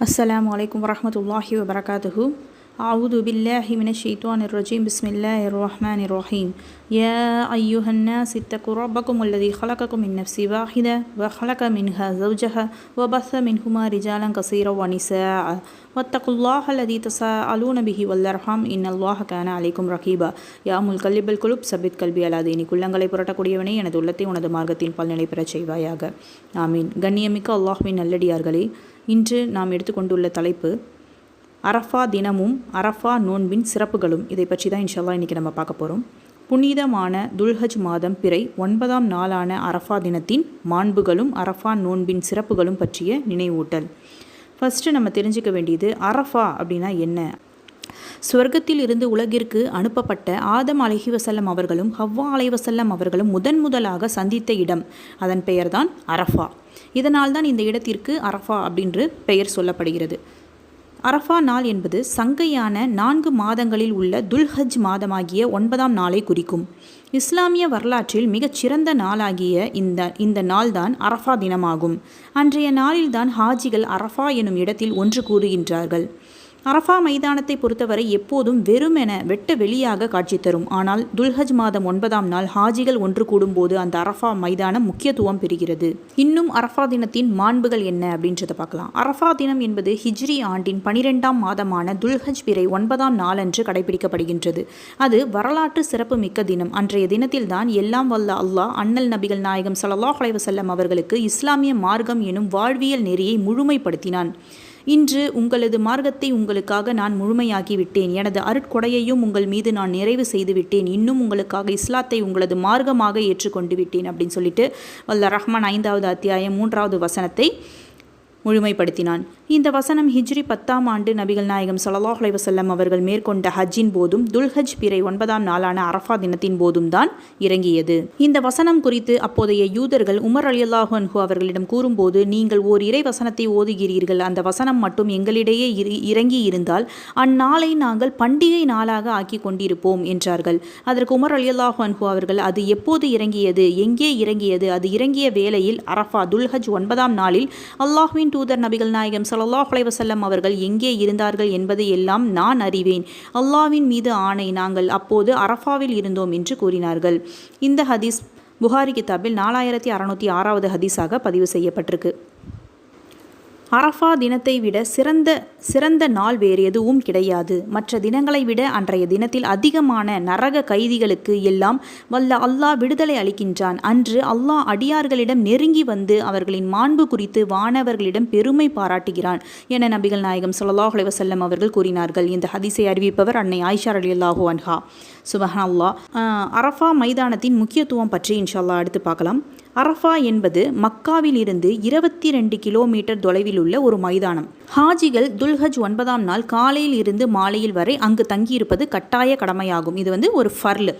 السلام عليكم ورحمة الله وبركاته أعوذ بالله من الشيطان الرجيم بسم الله الرحمن الرحيم يا أيها الناس اتقوا ربكم الذي خلقكم من نفس واحدة وخلق منها زوجها وبث منهما رجالا كثيرا ونساء واتقوا الله الذي تساءلون به والأرحام إن الله كان عليكم رقيبا يا முல்கல்லிப் القلوب ثبت قلبي على ديني குள்ளங்களை புரட்டக்கூடியவனே எனது உள்ளத்தை உனது மார்க்கத்தின் பல்நிலை பெறச் செய்வாயாக ஆமீன் கண்ணியமிக்க அல்லாஹ்வின் நல்லடியார்களே இன்று நாம் எடுத்துக்கொண்டுள்ள தலைப்பு அரஃபா தினமும் அரஃபா நோன்பின் சிறப்புகளும். இதை பற்றி தான் இன்ஷால்லா இன்றைக்கி நம்ம பார்க்க போகிறோம் புனிதமான துல்ஹஜ் மாதம் பிறை ஒன்பதாம் நாளான அரஃபா தினத்தின் மாண்புகளும் அரஃபா நோன்பின் சிறப்புகளும் பற்றிய நினைவூட்டல். ஃபஸ்ட்டு நம்ம தெரிஞ்சுக்க வேண்டியது அரஃபா அப்படின்னா என்ன? சுவர்க்கத்தில் இருந்து உலகிற்கு அனுப்பப்பட்ட ஆதம் அலஹி வசல்லம் அவர்களும் ஹவ்வா அலை வசல்லம் அவர்களும் முதன் முதலாக சந்தித்த இடம். அதன் பெயர்தான் அரஃபா. இதனால்தான் இந்த இடத்திற்கு அரஃபா அப்படின்று பெயர் சொல்லப்படுகிறது. அரஃபா நாள் என்பது சங்கையான நான்கு மாதங்களில் உள்ள துல்ஹஜ் மாதமாகிய ஒன்பதாம் நாளை குறிக்கும். இஸ்லாமிய வரலாற்றில் மிகச் சிறந்த நாளாகிய இந்த இந்த நாள்தான் அரஃபா தினமாகும். அன்றைய நாளில்தான் ஹாஜிகள் அரஃபா எனும் இடத்தில் ஒன்று கூறுகின்றார்கள். அரஃபா மைதானத்தை பொறுத்தவரை எப்போதும் வெறுமென வெட்ட வெளியாக காட்சி தரும். ஆனால் துல்ஹஜ் மாதம் ஒன்பதாம் நாள் ஹாஜிகள் ஒன்று கூடும்போது அந்த அரஃபா மைதானம் முக்கியத்துவம் பெறுகிறது. இன்னும் அரஃபா தினத்தின் மாண்புகள் என்ன அப்படின்றத பார்க்கலாம். அரஃபா தினம் என்பது ஹிஜ்ரி ஆண்டின் பனிரெண்டாம் மாதமான துல்ஹஜ் பிறை ஒன்பதாம் நாளன்று கடைபிடிக்கப்படுகின்றது. அது வரலாற்று சிறப்பு மிக்க தினம். அன்றைய தினத்தில்தான் எல்லாம் வல்ல அல்லாஹ் அண்ணல் நபிகள் நாயகம் சல்லாஹ் அலைவசல்லம் அவர்களுக்கு இஸ்லாமிய மார்க்கம் எனும் வாழ்வியல் நெறியை முழுமைப்படுத்தினான். இன்று உங்களது மார்க்கத்தை உங்களுக்காக நான் முழுமையாக்கிவிட்டேன். எனது அருட்கொடையையும் உங்கள் மீது நான் நிறைவு செய்து விட்டேன் இன்னும் உங்களுக்காக இஸ்லாத்தை உங்களது மார்க்கமாக ஏற்றுக்கொண்டு விட்டேன் அப்படின்னு சொல்லிட்டு வல்ல ரஹ்மான் ஐந்தாவது அத்தியாயம் மூன்றாவது வசனத்தை முழுமைப்படுத்தினான். இந்த வசனம் ஹிஜ்ரி பத்தாம் ஆண்டு நபிகள் நாயகம் சல்லாஹ் வசல்லம் அவர்கள் மேற்கொண்ட ஹஜ்ஜின் போதும் துல்ஹஜ் பிறை ஒன்பதாம் நாளான அரஃபா தினத்தின் போதும் தான் இறங்கியது. இந்த வசனம் குறித்து அப்போதைய யூதர்கள் உமர் அலி அல்லாஹன்ஹு அவர்களிடம் கூறும்போது நீங்கள் ஓர் இறை வசனத்தை ஓதுகிறீர்கள். அந்த வசனம் மட்டும் எங்களிடையே இறங்கி இருந்தால் அந்நாளை நாங்கள் பண்டிகை நாளாக ஆக்கி கொண்டிருப்போம் என்றார்கள். அதற்கு உமர் அலி அல்லாஹன்ஹு அவர்கள் அது எப்போது இறங்கியது? எங்கே இறங்கியது? அது இறங்கிய வேளையில் அரஃபா துல்ஹஜ் ஒன்பதாம் நாளில் அல்லாஹ்வின் தூதர் நபிகள் நாயகம் சல்லாஹ் அலைவசல்லம் அவர்கள் எங்கே இருந்தார்கள் என்பதை எல்லாம் நான் அறிவேன். அல்லாவின் மீது ஆணை நாங்கள் அப்போது அரஃபாவில் இருந்தோம் என்று கூறினார்கள். இந்த ஹதீஸ் புகாரி கிதாபில் நாலாயிரத்தி அறநூற்றி ஆறாவது ஹதீஸாக பதிவு செய்யப்பட்டிருக்கு. அரஃபா தினத்தை விட சிறந்த சிறந்த நாள் வேறு எதுவும் கிடையாது. மற்ற தினங்களை விட அன்றைய தினத்தில் அதிகமான நரக கைதிகளுக்கு எல்லாம் வல்ல அல்லாஹ் விடுதலை அளிக்கின்றான். அன்று அல்லாஹ் அடியார்களிடம் நெருங்கி வந்து அவர்களின் மாண்பு குறித்து வானவர்களிடம் பெருமை பாராட்டுகிறான் என நபிகள் நாயகம் சொல்லாஹ் அலைவசல்லம் அவர்கள் கூறினார்கள். இந்த ஹதிசை அறிவிப்பவர் அன்னை ஆயிஷா அலி அல்லாஹூ அன்ஹா. சுபஹான் அல்லா அரஃபா மைதானத்தின் முக்கியத்துவம் பற்றி இன்ஷால்லா அடுத்து பார்க்கலாம். அரஃபா என்பது மக்காவில் இருந்து இருபத்தி ரெண்டு கிலோமீட்டர் தொலைவில் உள்ள ஒரு மைதானம். ஹாஜிகள் துல்ஹஜ் ஒன்பதாம் நாள் காலையில் இருந்து மாலையில் வரை அங்கு தங்கியிருப்பது கட்டாய கடமையாகும். இது வந்து ஒரு ஃபர்லு.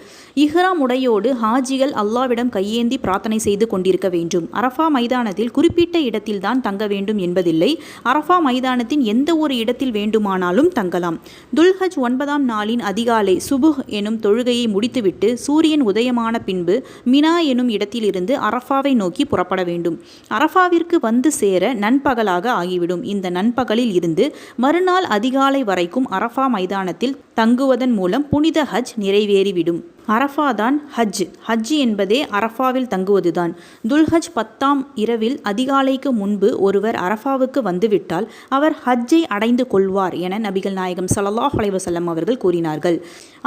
இஹ்ராம் உடையோடு ஹாஜிகள் அல்லாவிடம் கையேந்தி பிரார்த்தனை செய்து கொண்டிருக்க வேண்டும். அரஃபா மைதானத்தில் குறிப்பிட்ட இடத்தில் தான் தங்க வேண்டும் என்பதில்லை. அரஃபா மைதானத்தின் எந்த ஒரு இடத்தில் வேண்டுமானாலும் தங்கலாம். துல்ஹஜ் ஒன்பதாம் நாளின் அதிகாலை சுபுஹ் எனும் தொழுகையை முடித்துவிட்டு சூரியன் உதயமான பின்பு மினா எனும் இடத்திலிருந்து அரஃபா அரஃபாவை நோக்கி புறப்பட வேண்டும். அரஃபாவிற்கு வந்து சேர நண்பகலாக ஆகிவிடும். இந்த நண்பகலில் இருந்து மறுநாள் அதிகாலை வரைக்கும் அரஃபா மைதானத்தில் தங்குவதன் மூலம் புனித ஹஜ் நிறைவேறிவிடும். அரஃபா தான் ஹஜ். ஹஜ் என்பதே அரஃபாவில் தங்குவதுதான். துல்ஹஜ் பத்தாம் இரவில் அதிகாலைக்கு முன்பு ஒருவர் அரஃபாவுக்கு வந்துவிட்டால் அவர் ஹஜ்ஜை அடைந்து கொள்வார் என நபிகள் நாயகம் சல்லாஹ் அலைவசல்லம் அவர்கள் கூறினார்கள்.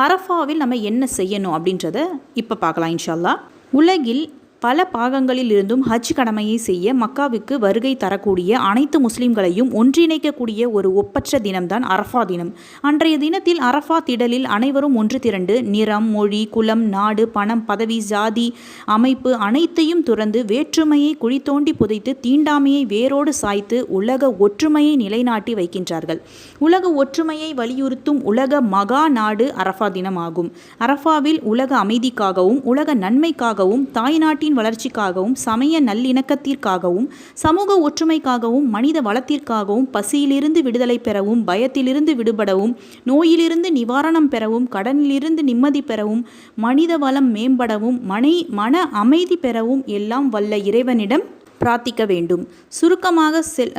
அரஃபாவில் நம்ம என்ன செய்யணும் அப்படின்றத இப்போ பார்க்கலாம் இன்ஷால்லா உலகில் பல பாகங்களில் இருந்தும் ஹஜ் கடமையை செய்ய மக்காவுக்கு வருகை தரக்கூடிய அனைத்து முஸ்லிம்களையும் ஒன்றிணைக்கக்கூடிய ஒரு ஒப்பற்ற தினம்தான் அரஃபா தினம். அன்றைய தினத்தில் அரஃபா திடலில் அனைவரும் ஒன்று திரண்டு நிறம் மொழி குலம் நாடு பணம் பதவி ஜாதி அமைப்பு அனைத்தையும் துறந்து வேற்றுமையை குழி தோண்டி புதைத்து தீண்டாமையை வேரோடு சாய்த்து உலக ஒற்றுமையை நிலைநாட்டி வைக்கின்றார்கள். உலக ஒற்றுமையை வலியுறுத்தும் உலக மகா நாடு அரஃபா தினம் ஆகும் அரஃபாவில் உலக அமைதிக்காகவும் உலக நன்மைக்காகவும் தாய்நாட்டின் நாட்டின் வளர்ச்சிக்காகவும் சமய நல்லிணக்கத்திற்காகவும் சமூக ஒற்றுமைக்காகவும் மனித வளத்திற்காகவும் பசியிலிருந்து விடுதலை பெறவும் பயத்திலிருந்து விடுபடவும் நோயிலிருந்து நிவாரணம் பெறவும் கடனிலிருந்து நிம்மதி பெறவும் மனித வளம் மேம்படவும் மனை மன அமைதி பெறவும் எல்லாம் வல்ல இறைவனிடம் பிரார்த்திக்க வேண்டும். சுருக்கமாக செல்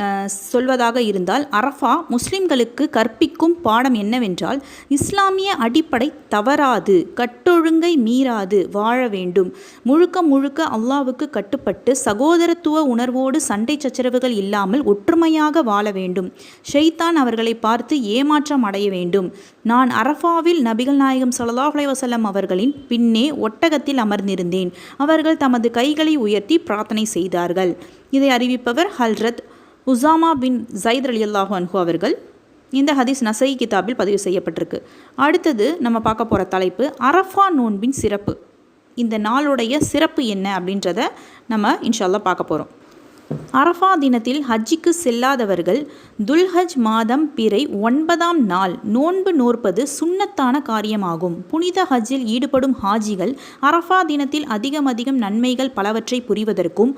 சொல்வதாக இருந்தால் அரஃபா முஸ்லிம்களுக்கு கற்பிக்கும் பாடம் என்னவென்றால் இஸ்லாமிய அடிப்படை தவறாது கட்டொழுங்கை மீறாது வாழ வேண்டும். முழுக்க முழுக்க அல்லாவுக்கு கட்டுப்பட்டு சகோதரத்துவ உணர்வோடு சண்டை சச்சரவுகள் இல்லாமல் ஒற்றுமையாக வாழ வேண்டும். ஷெய்தான் அவர்களை பார்த்து ஏமாற்றம் அடைய வேண்டும். நான் அரஃபாவில் நபிகள் நாயகம் ஸல்லல்லாஹு அலைஹி அவர்களின் பின்னே ஒட்டகத்தில் அமர்ந்திருந்தேன். அவர்கள் தமது கைகளை உயர்த்தி பிரார்த்தனை செய்தார்கள். இதை அறிவிப்பவர் ஹல்ரத் உசாமா பின் ஜைத் ரலியல்லாஹு அன்ஹு அவர்கள். இந்த ஹதீஸ் நசை கிதாபில் பதிவு செய்யப்பட்டிருக்கு. அடுத்தது நம்ம பார்க்க போகிற தலைப்பு அரஃபா நோன்பின் சிறப்பு. இந்த நாளுடைய சிறப்பு என்ன அப்படின்றத நம்ம இன்ஷால்லா பார்க்க போகிறோம் அரஃபா தினத்தில் ஹஜ்ஜிக்கு செல்லாதவர்கள் துல்ஹஜ் மாதம் பிறை ஒன்பதாம் நாள் நோன்பு நோற்பது சுண்ணத்தான காரியமாகும். புனித ஹஜ்ஜில் ஈடுபடும் ஹாஜிகள் அரஃபா தினத்தில் அதிகம் அதிகம் நன்மைகள் பலவற்றை புரிவதற்கும்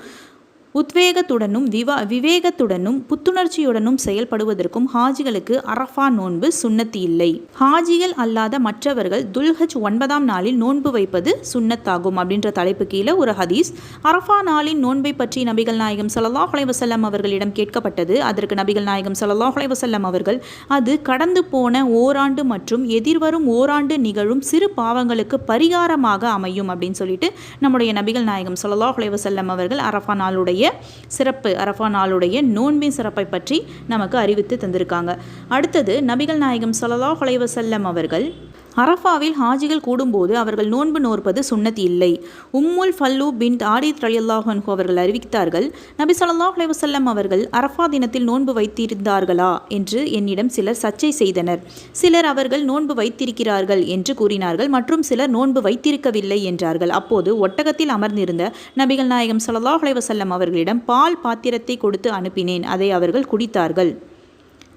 உத்வேகத்துடனும் விவா விவேகத்துடனும் புத்துணர்ச்சியுடனும் செயல்படுவதற்கும் ஹாஜிகளுக்கு அரஃபா நோன்பு சுண்ணத்து இல்லை. ஹாஜிகள் அல்லாத மற்றவர்கள் துல்ஹஜ் ஒன்பதாம் நாளில் நோன்பு வைப்பது சுன்னத்தாகும் அப்படின்ற தலைப்பு கீழே ஒரு ஹதீஸ். அரஃபா நாளின் நோன்பை பற்றி நபிகள் நாயகம் ஸல்லல்லாஹு அலைஹி அவர்களிடம் கேட்கப்பட்டது. அதற்கு நபிகள் நாயகம் ஸல்லல்லாஹு அலைஹி அவர்கள் அது கடந்து போன ஓராண்டு மற்றும் எதிர்வரும் ஓராண்டு நிகழும் சிறு பாவங்களுக்கு பரிகாரமாக அமையும் அப்படின்னு சொல்லிட்டு நம்முடைய நபிகள் நாயகம் ஸல்லல்லாஹு அலைஹி அவர்கள் அரஃபா நாளுடைய சிறப்பு அரஃபா நாளுடைய நோன்பின் சிறப்பை பற்றி நமக்கு அறிவித்து தந்திருக்காங்க. அடுத்தது நபிகள் நாயகம் ஸல்லல்லாஹு அலைஹி அவர்கள் அரஃபாவில் ஹாஜிகள் கூடும்போது அவர்கள் நோன்பு நோற்பது சுன்னத் இல்லை. உம்முல் ஃபல்லு பின் ஆரித் ரலியல்லாஹு அவர்கள் அறிவித்தார்கள் நபி சொல்லாஹ் அலைவசல்லம் அவர்கள் அரஃபா தினத்தில் நோன்பு வைத்திருந்தார்களா என்று என்னிடம் சிலர் சர்ச்சை செய்தனர். சிலர் அவர்கள் நோன்பு வைத்திருக்கிறார்கள் என்று கூறினார்கள் மற்றும் சிலர் நோன்பு வைத்திருக்கவில்லை என்றார்கள். அப்போது ஒட்டகத்தில் அமர்ந்திருந்த நபிகள் நாயகம் ஸல்லல்லாஹு அலைவசல்லம் அவர்களிடம் பால் பாத்திரத்தை கொடுத்து அனுப்பினேன் அதை அவர்கள் குடித்தார்கள்.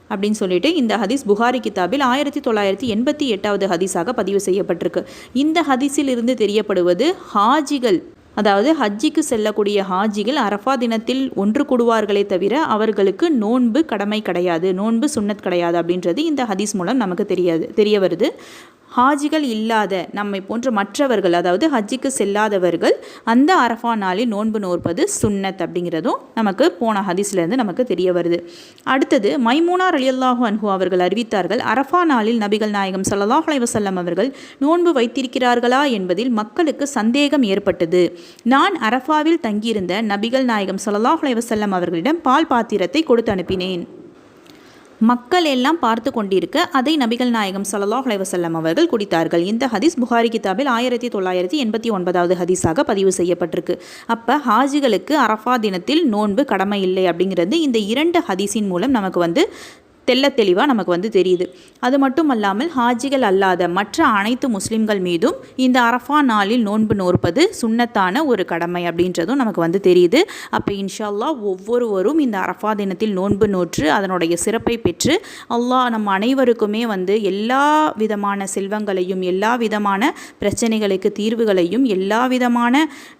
அப்படின்னு சொல்லிட்டு இந்த ஹதீஸ் புகாரி கிதாபில் ஆயிரத்தி தொள்ளாயிரத்தி எண்பத்தி எட்டாவது ஹதீஸாக பதிவு செய்யப்பட்டிருக்கு. இந்த ஹதீஸில் இருந்து தெரியப்படுவது ஹாஜிகள் அதாவது ஹஜ்ஜிக்கு செல்லக்கூடிய ஹாஜிகள் அரஃபா தினத்தில் ஒன்று கூடுவார்களே தவிர அவர்களுக்கு நோன்பு கடமை கிடையாது நோன்பு சுண்ணத் கிடையாது அப்படின்றது இந்த ஹதீஸ் மூலம் நமக்கு தெரியாது தெரிய வருது. ஹாஜிகள் இல்லாத நம்மை போன்ற மற்றவர்கள் அதாவது ஹஜ்ஜிக்கு செல்லாதவர்கள் அந்த அரஃபா நாளில் நோன்பு நோற்பது சுன்னத் அப்படிங்கிறதும் நமக்கு போன ஹதீஸ்லேருந்து நமக்கு தெரிய வருது. அடுத்தது மைமூனார் அலியல்லாஹு அன்ஹு அவர்கள் அறிவித்தார்கள் அரஃபா நாளில் நபிகள் நாயகம் ஸல்லல்லாஹு அலைஹி அவர்கள் நோன்பு வைத்திருக்கிறார்களா என்பதில் மக்களுக்கு சந்தேகம் ஏற்பட்டது. நான் அரஃபாவில் தங்கியிருந்த நபிகள் நாயகம் ஸல்லல்லாஹு அலைஹி அவர்களிடம் பால் பாத்திரத்தை கொடுத்து அனுப்பினேன். மக்கள் எல்லாம் பார்த்து கொண்டிருக்க அதை நபிகள் நாயகம் சல்லாஹ் அலைவசல்லம் அவர்கள் குடித்தார்கள். இந்த ஹதீஸ் புகாரி கிதாபில் ஆயிரத்தி தொள்ளாயிரத்தி எண்பத்தி ஒன்பதாவது ஹதீஸாக பதிவு செய்யப்பட்டிருக்கு. அப்போ ஹாஜிகளுக்கு அரஃபா தினத்தில் நோன்பு கடமை இல்லை அப்படிங்கிறது இந்த இரண்டு ஹதீஸின் மூலம் நமக்கு வந்து தெள்ள தெளிவாக நமக்கு வந்து தெரியுது. அது மட்டும் அல்லாமல் ஹாஜிகள் அல்லாத மற்ற அனைத்து முஸ்லிம்கள் மீதும் இந்த அரஃபா நாளில் நோன்பு நோற்பது சுண்ணத்தான ஒரு கடமை அப்படின்றதும் நமக்கு வந்து தெரியுது. அப்போ இன்ஷால்லா ஒவ்வொருவரும் இந்த அரஃபா தினத்தில் நோன்பு நோற்று அதனுடைய சிறப்பை பெற்று அல்லாஹ் நம் அனைவருக்குமே வந்து எல்லா விதமான செல்வங்களையும் எல்லா விதமான பிரச்சனைகளுக்கு தீர்வுகளையும் எல்லா விதமான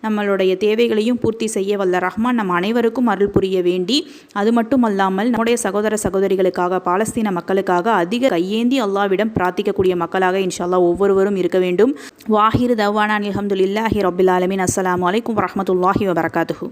நம்மளுடைய தேவைகளையும் பூர்த்தி செய்ய வல்ல ரஹ்மான் நம் அனைவருக்கும் அருள் புரிய வேண்டி அது மட்டும் அல்லாமல் நம்முடைய சகோதர சகோதரிகளுக்காக பாலஸ்தீன மக்களுக்காக அதிக கையேந்தி அல்லாவிடம் பிரார்த்திக்கக்கூடிய மக்களாக இன்ஷால்லா ஒவ்வொருவரும் இருக்க வேண்டும். வாஹிர் தவானா அல்ஹம்துலில்லாஹி ரபில் ஆலமின். அஸ்ஸலாமு அலைக்கும் வரஹ்மத்துல்லாஹி வபரகாத்துஹு.